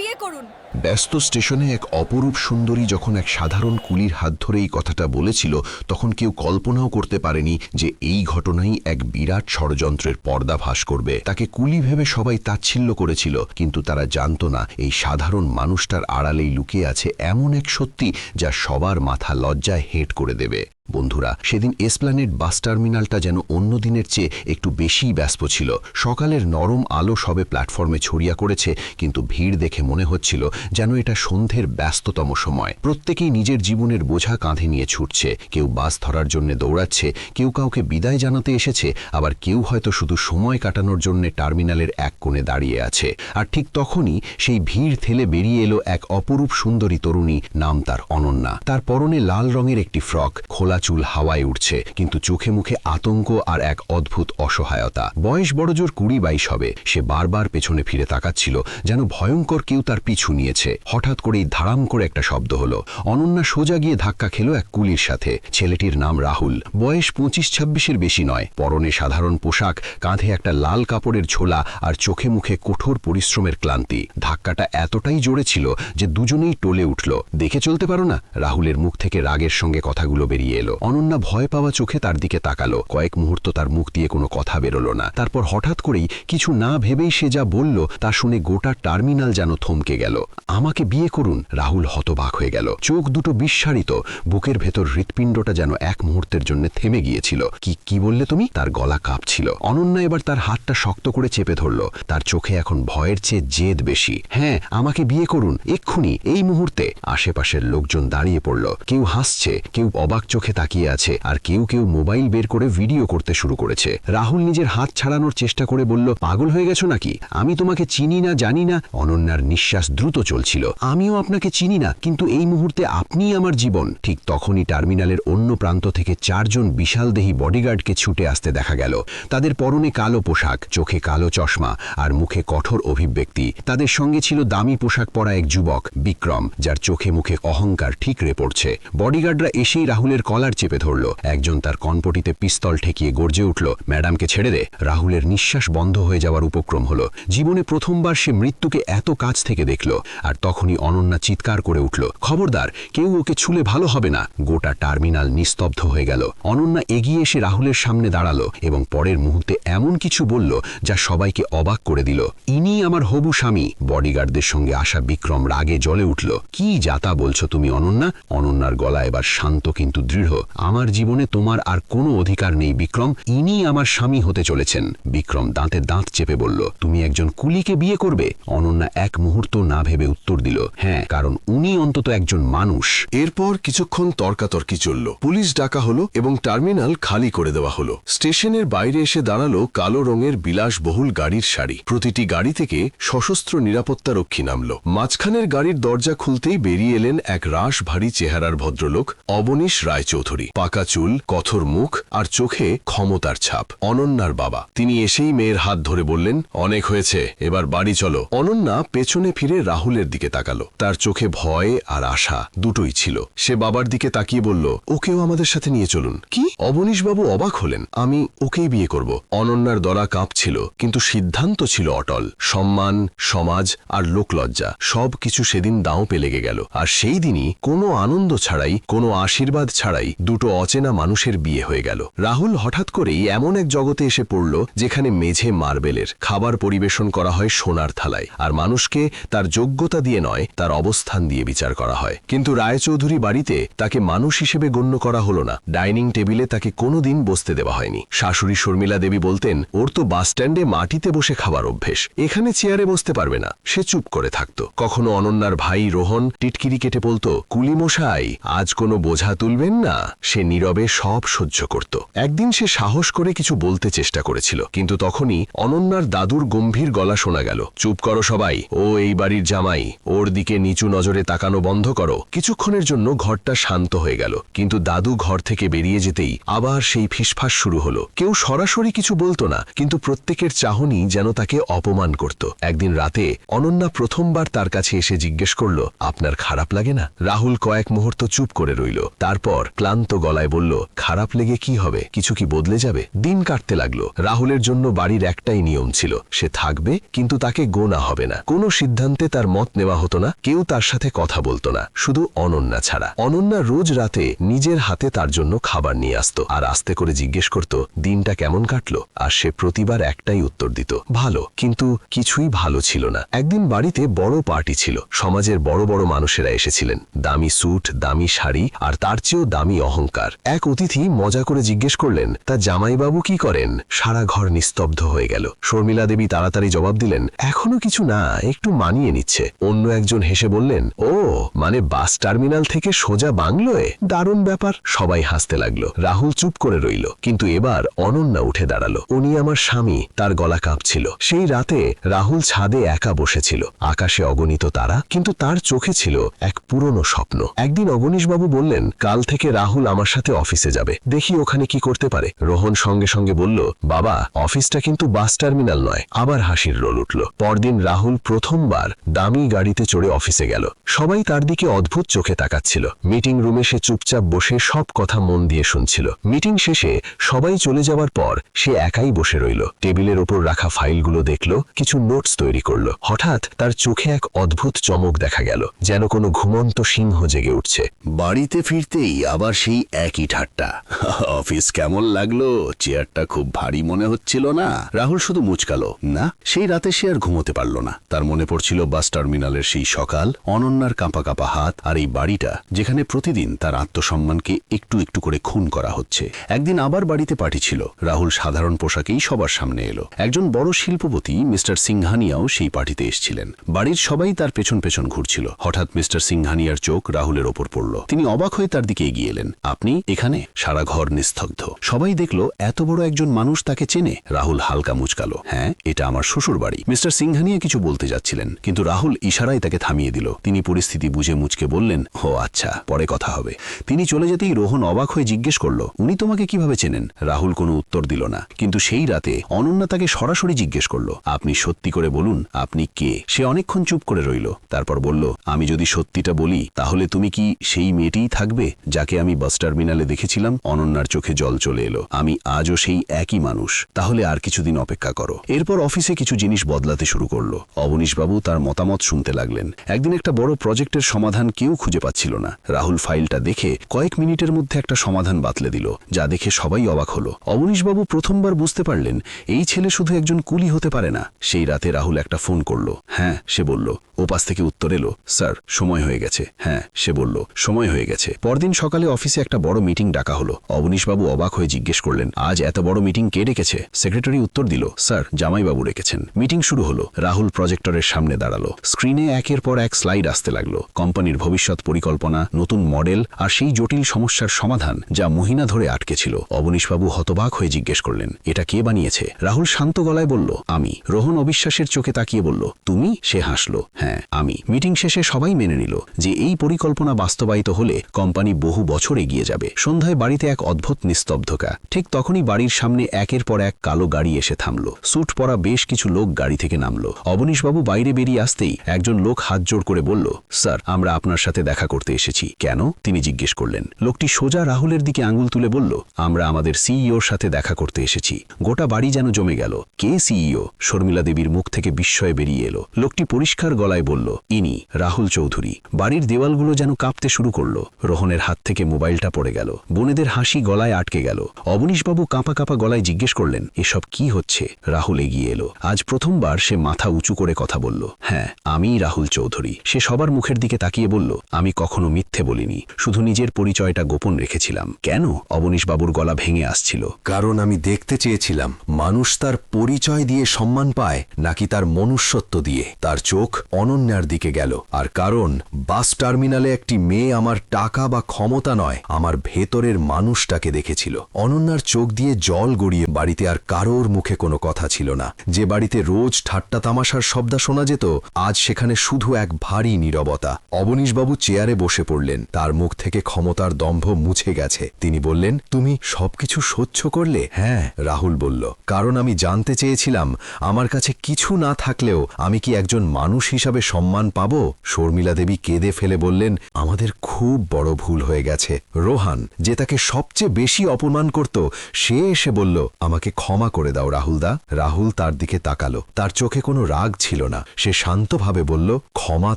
বিয়ে করুন। ব্যস্ত স্টেশনে এক অপরূপ সুন্দরী যখন এক সাধারণ কুলির হাত ধরে এই কথাটা বলেছিল, তখন কেউ কল্পনাও করতে পারেনি যে এই ঘটনাই এক বিরাট ষড়যন্ত্রের পর্দাভাস করবে। তাকে কুলি ভেবে সবাই তাচ্ছিল্য করেছিল, কিন্তু তারা জানত না এই সাধারণ মানুষটার আড়ালেই লুকিয়ে আছে এমন এক সত্যি যা সবার মাথা লজ্জায় হেঁট করে দেবে। বন্ধুরা, সেদিন এসপ্ল্যানেড বাস টার্মিনালটা যেন অন্য দিনের চেয়ে একটু বেশিই ব্যস্ত ছিল। সকালের নরম আলো সবে প্ল্যাটফর্মে ছড়িয়া করেছে কিন্তু ভিড় দেখে মনে হচ্ছিল যেন এটা সন্ধ্যের ব্যস্ততম সময়। প্রত্যেকেই নিজের জীবনের বোঝা কাঁধে নিয়ে ছুটছে। কেউ বাস ধরার জন্য দৌড়াচ্ছে, কেউ কাউকে বিদায় জানাতে এসেছে, আবার কেউ হয়তো শুধু সময় কাটানোর জন্য টার্মিনালের এক কোণে দাঁড়িয়ে আছে। আর ঠিক তখনই সেই ভিড় থেলে বেরিয়ে এলো এক অপরূপ সুন্দরী তরুণী, নাম তার অনন্যা। তার পরনে লাল রঙের একটি ফ্রক, খোলা চুল হাওয়ায় উঠছে, কিন্তু চোখে মুখে আতঙ্ক আর এক অদ্ভুত অসহায়তা। বয়স বড়জোর কুড়ি বাইশ হবে। সে বারবার পেছনে ফিরে তাকাচ্ছিল, যেন ভয়ঙ্কর কেউ তার পিছু নিয়েছে। হঠাৎ করেই ধারাম করে একটা শব্দ হলো। অনন্যা সোজা গিয়ে ধাক্কা খেলো এক কুলির সাথে। ছেলেটির নাম রাহুল। বয়স পঁচিশ ছাব্বিশের বেশি নয়। পরনে সাধারণ পোশাক, কাঁধে একটা লাল কাপড়ের ঝোলা আর চোখে মুখে কঠোর পরিশ্রমের ক্লান্তি। ধাক্কাটা এতটাই জোরে ছিল যে দুজনেই টলে উঠল। দেখে চলতে পারো না? রাহুলের মুখ থেকে রাগের সঙ্গে কথাগুলো বেরিয়ে এলো। অনন্যা ভয় পাওয়া চোখে তার দিকে তাকালো। কয়েক মুহূর্ত তার মুখ দিয়ে কোনো কথা বেরোলো না। তারপর হঠাৎ করেই কিছু না ভেবেই সে যা বলল তা শুনে গোটা টার্মিনাল যেন থমকে গেল। আমাকে বিয়ে করুন, রাহুল হতবাক হয়ে গেল। চোখ দুটো বিস্মারিত বুকের ভেতর হৃৎপিণ্ডটা যেন এক মুহূর্তের জন্য থেমে গিয়েছিল। কি কি বললে তুমি? তার গলা কাঁপছিল। অনন্যা এবার তার হাতটা শক্ত করে চেপে ধরল। তার চোখে এখন ভয়ের চেয়ে জেদ বেশি। হ্যাঁ আমাকে বিয়ে করুন, এক্ষুনি, এই মুহূর্তে। আশেপাশের লোকজন দাঁড়িয়ে পড়ল। কেউ হাসছে, কেউ অবাক চোখে তাকিয়ে আছে আর কেউ কেউ মোবাইল বের করে ভিডিও করতে শুরু করেছে। রাহুল নিজের হাত ছাড়ানোর চেষ্টা করে বলল, পাগল হয়ে গেছো নাকি? আমি তোমাকে চিনি না, জানি না। অনন্যার নিঃশ্বাস দ্রুত চলছিল। আমিও আপনাকে চিনি না, কিন্তু এই মুহূর্তে আপনিই আমার জীবন। ঠিক তখনই টার্মিনালের অন্য প্রান্ত থেকে চারজন বিশালদেহী বডিগার্ডকে ছুটে আসতে দেখা গেল। তাদের পরনে কালো পোশাক, চোখে কালো চশমা আর মুখে কঠোর অভিব্যক্তি। তাদের সঙ্গে ছিল দামি পোশাক পরা এক যুবক, বিক্রম, যার চোখে মুখে অহংকার ঠিকরে পড়ছে। বডিগার্ডরা এসেই রাহুলের কলার চেপে ধরল। একজন তার কনপটিতে পিস্তল ঠেকিয়ে গর্জে উঠল, ম্যাডামকে ছেড়ে দে। রাহুলের নিঃশ্বাস বন্ধ হয়ে যাওয়ার উপক্রম হলো। জীবনে প্রথমবার সে মৃত্যুকে এত কাছ থেকে দেখল, আর তখনই অনন্যা চিৎকার করে উঠল, খবরদার, কেউ ওকে ছুলে ভালো হবে না। গোটা টার্মিনাল নিস্তব্ধ হয়ে গেল। অনন্যা এগিয়ে এসে রাহুলের সামনে দাঁড়াল এবং পরের মুহূর্তে এমন কিছু বলল, যা সবাইকে অবাক করে দিল। ইনি আমার হবু স্বামী। বডিগার্ডদের সঙ্গে আসা বিক্রম রাগে জ্বলে উঠল, কি যাতা বলছো তুমি অনন্যা? অনন্যার গলা এবার শান্ত কিন্তু দৃঢ় আমার জীবনে তোমার আর কোনো অধিকার নেই, বিক্রম। ইনি আমার স্বামী হতে চলেছেন। বিক্রম দাঁতে দাঁত চেপে বলল, তুমি একজন কুলিকে বিয়ে করবে? অনন্যা এক মুহূর্ত না ভেবে উত্তর দিল হ্যাঁ কারণ উনি অন্তত একজন মানুষ। এরপর কিছুক্ষণ তর্কাতর্কি চলল। পুলিশ ডাকা হলো এবং টার্মিনাল খালি করে দেওয়া হলো। স্টেশনের বাইরে এসে দাঁড়াল কালো রঙের বিলাসবহুল গাড়ির সারি। প্রতিটি গাড়ি থেকে সশস্ত্র নিরাপত্তা রক্ষী নামল। মাঝখানের গাড়ির দরজা খুলতেই বেরিয়ে এলেন এক রাশ ভারী চেহারার ভদ্রলোক, অবনীশ রায়চৌধুরী। পাকা চুল, কঠোর মুখ আর চোখে ক্ষমতার ছাপ। অনন্যার বাবা। তিনি এসেই মেয়ের হাত ধরে বললেন, অনেক হয়েছে, এবার বাড়ি চলো। অনন্যা পেছনে ফিরে রাহুলের দিকে তাকালো। তার চোখে ভয় আর আশা দুটোই ছিল। সে বাবার দিকে তাকিয়ে বলল, ওকেও আমাদের সাথে নিয়ে চলুন। কি? অবনীশবাবু অবাক হলেন। আমি ওকেই বিয়ে করব। অনন্যার দলা কাঁপছিল কিন্তু সিদ্ধান্ত ছিল অটল। সম্মান, সমাজ আর লোকলজ্জা সব কিছু সেদিন দাঁও পেলেগে গেল। আর সেই দিনই কোনো আনন্দ ছাড়াই, কোনো আশীর্বাদ ছাড়াই দুটো অচেনা মানুষের বিয়ে হয়ে গেল। রাহুল হঠাৎ করেই এমন এক জগতে এসে পড়ল, যেখানে মেঝে মার্বেলের খাবার পরিবেশন করা হয় সোনার থালায়, আর মানুষকে তার যোগ্যতা দিয়ে নয়, তার অবস্থান দিয়ে বিচার করা হয়। কিন্তু রায়চৌধুরী বাড়িতে তাকে মানুষ হিসেবে গণ্য করা হলো না। ডাইনিং টেবিলে তাকে কোনোদিন বসতে দেওয়া হয়নি। শাশুড়ি শর্মিলা দেবী বলতেন, ওর তো বাসস্ট্যান্ডে মাটিতে বসে খাবার অভ্যেস। এখানে চেয়ারে বসতে পারবে না। সে চুপ করে থাকত। কখনো অনন্যার ভাই রোহন টিটকিরি কেটে বলতো কুলিমশাই আজ কোনো বোঝা তুলবেন না? সে নীরবে সব সহ্য করত। একদিন সে সাহস করে কিছু বলতে চেষ্টা করেছিল, কিন্তু তখনই অনন্যার দাদুর গম্ভীর গলা শোনা গেল। চুপ করো সবাই, ও এই বাড়ির জামাই, ওর দিকে নিচু নজরে তাকানো বন্ধ করো। কিছুক্ষণের জন্য ঘরটা শান্ত হয়ে গেল, কিন্তু দাদু ঘর থেকে বেরিয়ে যেতেই আবার সেই ফিসফাস শুরু হলো। কেউ সরাসরি কিছু বলতো না, কিন্তু প্রত্যেকের চাহনি যেন তাকে অপমান করত। একদিন রাতে অনন্যা প্রথমবার তার কাছে এসে জিজ্ঞেস করল, আপনার খারাপ লাগে না? রাহুল কয়েক মুহূর্ত চুপ করে রইল। তারপর ক্লান্ত গলায় বলল, খারাপ লেগে কি হবে? কিছু কি বদলে যাবে? দিন কাটতে লাগল। রাহুলের জন্য বাড়ির একটাই নিয়ম ছিল, সে থাকবে, কিন্তু তাকে গোনা হবে না। কোনো সিদ্ধান্তে তার মত নেওয়া হতো না, কেউ তার সাথে কথা বলতো না। শুধু অনন্যা ছাড়া। অনন্যা রোজ রাতে নিজের হাতে তার জন্য খাবার নিয়ে আসতো আর আস্তে করে জিজ্ঞেস করত, দিনটা কেমন কাটলো? আর সে প্রতিবার একটাই উত্তর দিত, ভালো, কিন্তু কিছুই ভালো ছিল না। একদিন বাড়িতে বড় পার্টি ছিল। সমাজের বড় বড় মানুষেরা এসেছিলেন। দামি স্যুট, দামি শাড়ি, আর তার চেয়েও দামি অহংকার। এক অতিথি মজা করে জিজ্ঞেস করলেন, তা জামাইবাবু কি করেন? সারা ঘর নিস্তব্ধ হয়ে গেল। শর্মিলা দেবী তাড়াতাড়ি জবাব দিলেন, এখনও কিছু না, একটু মানিয়ে নিচ্ছে। অন্য একজন হেসে বললেন, ও মানে বাস টার্মিনাল থেকে সোজা বাংলোয়? দারুণ ব্যাপার। সবাই হাসতে লাগল। রাহুল চুপ করে রইল, কিন্তু এবার অনন্যা উঠে দাঁড়াল। উনি আমার স্বামী। তার গলা কাঁপছিল। সেই রাতে রাহুল ছাদে একা বসেছিল। আকাশে অগণিত তারা, কিন্তু তার চোখে ছিল এক পুরনো স্বপ্ন। একদিন অগণীশবাবু বললেন, কাল থেকে রাহুল আমার সাথে অফিসে যাবে। দেখি ওখানে কি করতে পারে। রোহন সঙ্গে সঙ্গে বলল, বাবা, অফিসটা কিন্তু বাস টার্মিনাল নয়। আবার হাসির রোল উঠল। পরদিন রাহুল প্রথমবার দামি গাড়িতে চড়ে অফিসে গেল। সবাই তার দিকে অদ্ভুত চোখে তাকাচ্ছিল। মিটিং রুমে সে চুপচাপ বসে সব কথা মন দিয়ে শুনছিল। মিটিং শেষে সবাই চলে যাওয়ার পর সে একাই বসে রইল। টেবিলের ওপর রাখা ফাইলগুলো দেখল, কিছু নোটস তৈরি করল। হঠাৎ তার চোখে এক অদ্ভুত চমক দেখা গেল, যেন কোনো ঘুমন্ত সিংহ জেগে উঠছে। বাড়িতে ফিরতেই আবার সেই একই ঠাট্টা। অফিস কেমন লাগল? চেয়ারটা খুব ভারী মনে হচ্ছিল না। রাহুল শুধু মুচকালো। না, সেই রাতে সে আর ঘুমোতে পারল না। তার মনে পড়ছিল বাস টার্মিনালের সেই সকাল, অনন্যার কাঁপা কাঁপা হাত আর এই বাড়িটা, যেখানে প্রতিদিন তার আত্মসম্মানকে একটু একটু করে খুন করা হচ্ছে। একদিন আবার বাড়িতে পার্টি ছিল। রাহুল সাধারণ পোশাকেই সবার সামনে এলো। একজন বড় শিল্পপতি, মিস্টার সিংহানিয়াও সেই পার্টিতে এসেছিলেন। বাড়ির সবাই তার পেছন পেছন ঘুরছিল। হঠাৎ মিস্টার সিংহানিয়ার চোখ রাহুলের ওপর পড়ল। তিনি অবাক হয়ে তার দিকে এগিয়ে এলেন। আপনি এখানে? সারা ঘর নিস্তব্ধ। সবাই দেখল, এত বড় একজন মানুষ তাকে চেনে। রাহুল হালকা মুচকালো। হ্যাঁ এটা আমার শ্বশুর বাড়ি মিস্টার সিংহানিয়া কিছু বলতে যাচ্ছিলেন, কিন্তু রাহুল ইশারায় তাকে থামিয়ে দিল। তিনি পরিস্থিতি বুঝে মুচকে বললেন, ও আচ্ছা পরে কথা হবে। তিনি চলে যেতেই রোহন অবাক হয়ে জিজ্ঞেস করল, উনি তোমাকে কীভাবে চেনেন? রাহুল কোনো উত্তর দিল না, কিন্তু সেই রাতে অনন্যা তাকে সরাসরি জিজ্ঞেস করল, আপনি সত্যি করে বলুন, আপনি কে? সে অনেকক্ষণ চুপ করে রইল, তারপর বলল, আমি যদি সত্যিটা বলি, তাহলে তুমি কি সেই মেয়েটিই থাকবে, যাকে আমি বাস টার্মিনালে দেখেছিলাম, অনন্যার চোখে জল চলে এলো। আমি আজও সেই একই মানুষ। তাহলে আর কিছুদিন অপেক্ষা করো। এরপর অফিসে কিছু জিনিস বদলাতে শুরু করল। অবনীশবাবু তার মতামত শুনতে লাগলেন। একদিন একটা বড় প্রজেক্টের সমাধান কেউ খুঁজে পাচ্ছিল না। রাহুল ফাইলটা দেখে কয়েক মিনিটের মধ্যে একটা সমাধান বাতলে দিল, যা দেখে সবাই অবাক হলো। অবনীশবাবু প্রথমবার বুঝতে পারলেন, এই ছেলে শুধু একজন কুলি হতে পারে না। সেই রাতে রাহুল একটা ফোন করল। হ্যাঁ সে বলল ওপাশ থেকে উত্তর এলো। স্যার, সময় হয়ে গেছে। হ্যাঁ সে বলল, সময় হয়ে গেছে। পরদিন সকালে অফিসে একটা বড় মিটিং ডাকা হলো। অবনীশবাবু অবাক হয়ে জিজ্ঞেস করলেন, আজ এত বড় মিটিং কে ডেকেছে? সেক্রেটারি উত্তর দিল, স্যার, জামাইবাবু রেখেছেন মিটিং শুরু হলো। রাহুল প্রজেক্টরের সামনে দাঁড়াল। স্ক্রিনে একের পর এক স্লাইড আসতে লাগল। কোম্পানির ভবিষ্যৎ পরিকল্পনা, নতুন মডেল আর সেই জটিল সমস্যার সমাধান যা মহিনা ধরে আটকে ছিল। অবনীশবাবু হতবাক হয়ে জিজ্ঞেস করলেন, এটা কে বানিয়েছে? রাহুল শান্ত গলায় বলল, আমি। রোহন অবিশ্বাসের চোখে তাকিয়ে বলল, তুমি? সে হাসলো হ্যাঁ আমি। মিটিং শেষে সবাই মেনে নিল যে এই পরিকল্পনা বাস্তবায়িত হলে কোম্পানি বহু বছর এগিয়ে যাবে। সন্ধ্যায় বাড়িতে এক অদ্ভুত নিস্তব্ধতা। ঠিক তখনই বাড়ির সামনে একের পর এক কালো গাড়ি এসে থামল। স্যুট পরা বেশ কিছু লোক গাড়ি থেকে নামল। অবনীশবাবু বাইরে বেরিয়ে আসতেই একজন লোক হাত জোড় করে বলল, স্যার, আমরা আপনার সাথে দেখা করতে এসেছি। কেন? তিনি জিজ্ঞেস করলেন। লোকটি সোজা রাহুলের দিকে আঙুল তুলে বলল, আমরা আমাদের সিইওর সাথে দেখা করতে এসেছি। গোটা বাড়ি যেন জমে গেল। কে সিইও? শর্মিলা দেবীর মুখ থেকে বিস্ময়ে বেরিয়ে এলো। লোকটি পরিষ্কার গলায় বলল, ইনি, রাহুল চৌধুরী। বাড়ির দেওয়ালগুলো যেন কাঁপতে শুরু করল। রোহনের হাত থেকে মোবাইলটা পড়ে গেল। বোনেদের হাসি গলায় আটকে গেল। অবনীশবাবু কাঁপা কাঁপা গলায় জিজ্ঞেস করলেন, এসব কি হচ্ছে? রাহুল এগিয়ে এলো। আজ প্রথমবার সে মাথা উঁচু করে কথা বলল। হ্যাঁ আমি রাহুল চৌধুরী। সে সবার মুখের দিকে তাকিয়ে বলল, আমি কখনো মিথ্যে বলিনি। শুধু নিজের পরিচয়টা গোপন রেখেছিলাম। কেন? অবনীশবাবুর গলা ভেঙে আসছিল। কারণ আমি দেখতে চেয়েছিলাম, মানুষ তার পরিচয় দিয়ে সম্মান পায়, নাকি তার মনুষ্যত্ব দিয়ে। তার চোখ অনন্যার দিকে গেল। আর কারণ, বাস টার্মিনালে একটি মেয়ে আমার টাকা বা ক্ষমতা নয়। আমার ভেতরের মানুষটাকে দেখেছিল। অনন্যার চোখ দিয়ে জল গড়িয়ে বাড়িতে আর কারোর মুখে কোনো কথা ছিল না। যে বাড়িতে রোজ ঠাট্টা তামাশার শব্দ শোনা যেত, আজ সেখানে শুধু এক ভারী নীরবতা। অবনীশবাবু চেয়ারে বসে পড়লেন। তার মুখ থেকে ক্ষমতার দম্ভ মুছে গেছে। তিনি বললেন, তুমি সবকিছু সহ্য করলে? হ্যাঁ রাহুল বলল। কারণ আমি জানতে চেয়েছিলাম, আমার কাছে কিছু না থাকলেও আমি কি একজন মানুষ হিসাবে সম্মান পাব? শর্মিলা দেবী কেঁদে ফেলে বললেন, আমাদের খুব বড় ভুল হয়ে গেছে। রোহান, যে তাকে সবচেয়ে বেশি অপমান করত, সে এসে বলল, আমাকে ক্ষমা করে দাও রাহুলদা রাহুল তার দিকে তাকালো। তার চোখে কোনো রাগ ছিল না। সে শান্তভাবে বলল, ক্ষমা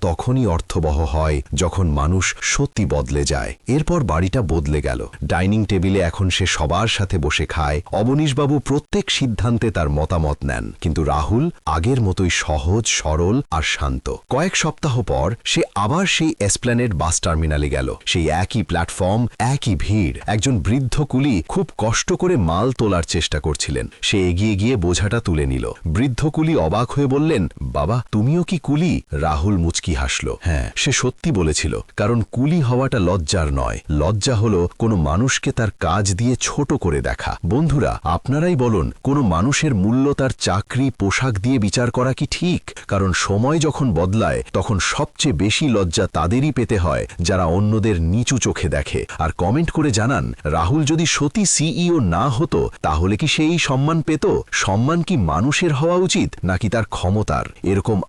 তখনই অর্থবহ হয় যখন মানুষ সত্যি বদলে যায়। এরপর বাড়িটা বদলে গেল। ডাইনিং টেবিলে এখন সে সবার সাথে বসে খায়। অবনীশবাবু প্রত্যেক সিদ্ধান্তে তার মতামত নেন। কিন্তু রাহুল আগের মতোই সহজ, সরল আর শান্ত। কয়েক সপ্তাহ পর সে আবার সেই এসপ্ল্যানেড বাস টার্মিনালে গেল। সেই একই প্ল্যাটফর্ম একই ভিড়। একজন বৃদ্ধ কুলি খুব কষ্ট করে মাল তোলার চেষ্টা করছিলেন। সে এগিয়ে গিয়ে বোঝাটা তুলে নিল। বৃদ্ধ কুলি অবাক হয়ে বললেন, বাবা, তুমিও কি কুলি? রাহুল মুচকি হাসল হ্যাঁ। সে সত্যি বলেছিল, কারণ কুলি হওয়াটা লজ্জার নয়। লজ্জা হলো কোনো মানুষকে তার কাজ দিয়ে ছোট করে দেখা। বন্ধুরা, আপনারাই বলুন, কোনো মানুষের মূল্য তার চাকরি, পোশাক দিয়ে বিচার করা কি ঠিক? কারণ সময় যখন বদলায়, তখন সবচেয়ে বেশি লজ্জা তাদেরই পেতে হয়, যারা অন্যদের নিচু চোখে দেখে। আর কমেন্ট করে জানান, রাহুল যদি সতী সিইও না হতো, তাহলে কি সেই সম্মান পেত? সম্মান কি মানুষের হওয়া উচিত নাকি তার ক্ষমতার? এরকম